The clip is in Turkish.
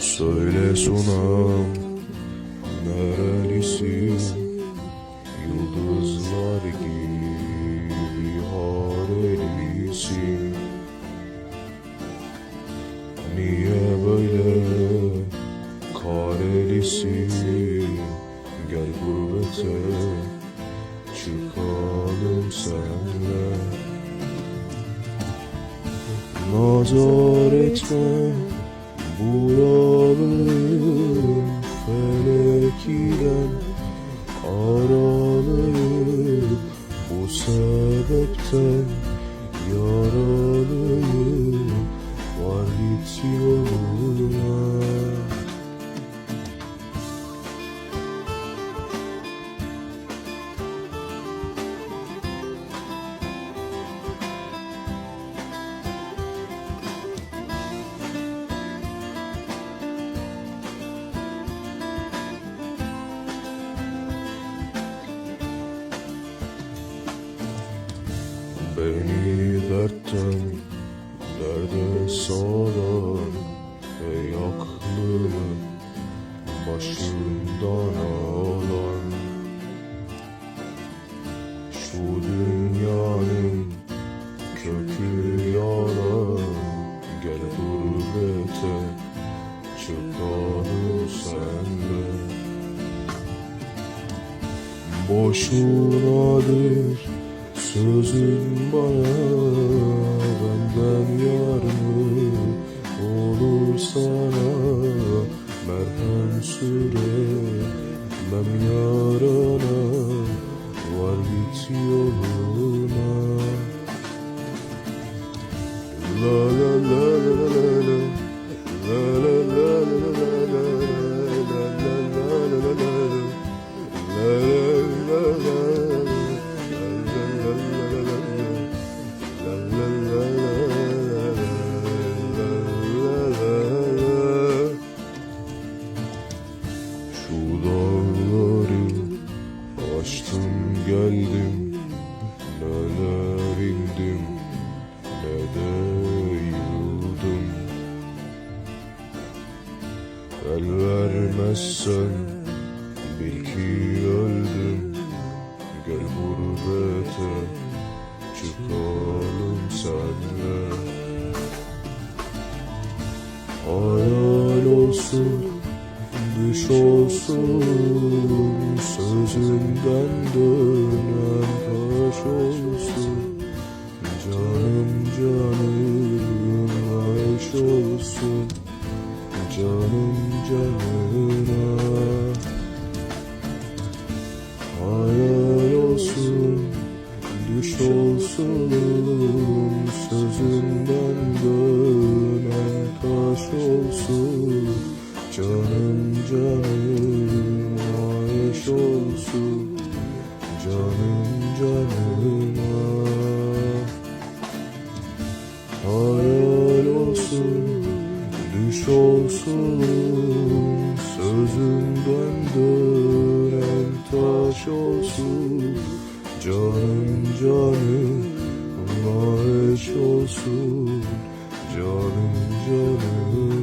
Söyle sunam nerelisin Yıldızlar gibi harelisin Niye böyle karelisin Gel gurbete çıkalım senle. Nazar etme buralıyım Felekiden aralıyım Bu sebepten yaralıyım Beni dertten derde saran Ey aklını başından alan Şu dünyanın kökü yalan Gel gurbete çıkalım senle Boşunadır sözün bana Benden yar mı olur sana? Merhem süremem yarana Var git yoluna. La vermezsen bil ki öldüm Gel gurbete çıkalım senle Hayal olsun düş olsun Sözünden dönen taş olsun. Canım canım aş olsun Canım canına. Hayal olsun, düş olsun Sözünden dönen taş olsun. Canım canım aş olsun. Canım canıma taş olsun Canım canım aş olsun Canım canım